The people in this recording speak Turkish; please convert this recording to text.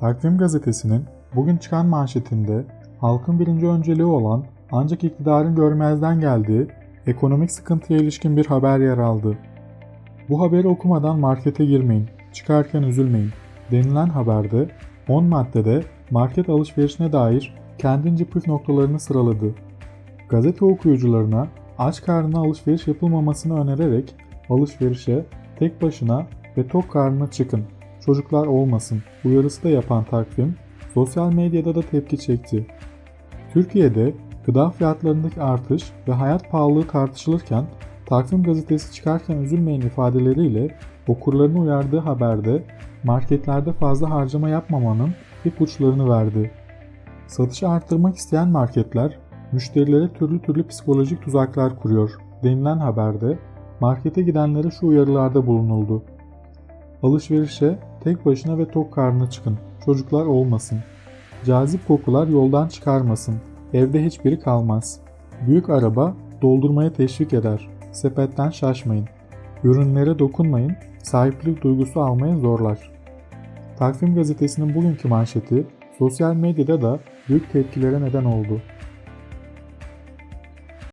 Takvim gazetesinin bugün çıkan manşetinde halkın birinci önceliği olan ancak iktidarın görmezden geldiği ekonomik sıkıntıya ilişkin bir haber yer aldı. Bu haberi okumadan markete girmeyin, çıkarken üzülmeyin denilen haberde 10 maddede market alışverişine dair kendince püf noktalarını sıraladı. Gazete okuyucularına aç karnına alışveriş yapılmamasını önererek alışverişe tek başına ve tok karnına çıkın, çocuklar olmasın uyarısı da yapan takvim sosyal medyada da tepki çekti. Türkiye'de gıda fiyatlarındaki artış ve hayat pahalılığı tartışılırken Takvim gazetesi çıkarken üzülmeyin ifadeleriyle okurlarını uyardığı haberde marketlerde fazla harcama yapmamanın ipuçlarını verdi. Satışı arttırmak isteyen marketler müşterilere türlü türlü psikolojik tuzaklar kuruyor denilen haberde markete gidenlere şu uyarılarda bulunuldu. Alışverişe tek başına ve tok karnına çıkın. Çocuklar olmasın. Cazip kokular yoldan çıkarmasın. Evde hiçbiri kalmaz. Büyük araba doldurmaya teşvik eder. Sepetten şaşmayın. Ürünlere dokunmayın. Sahiplik duygusu almaya zorlar. Takvim gazetesinin bugünkü manşeti sosyal medyada da büyük tepkilere neden oldu.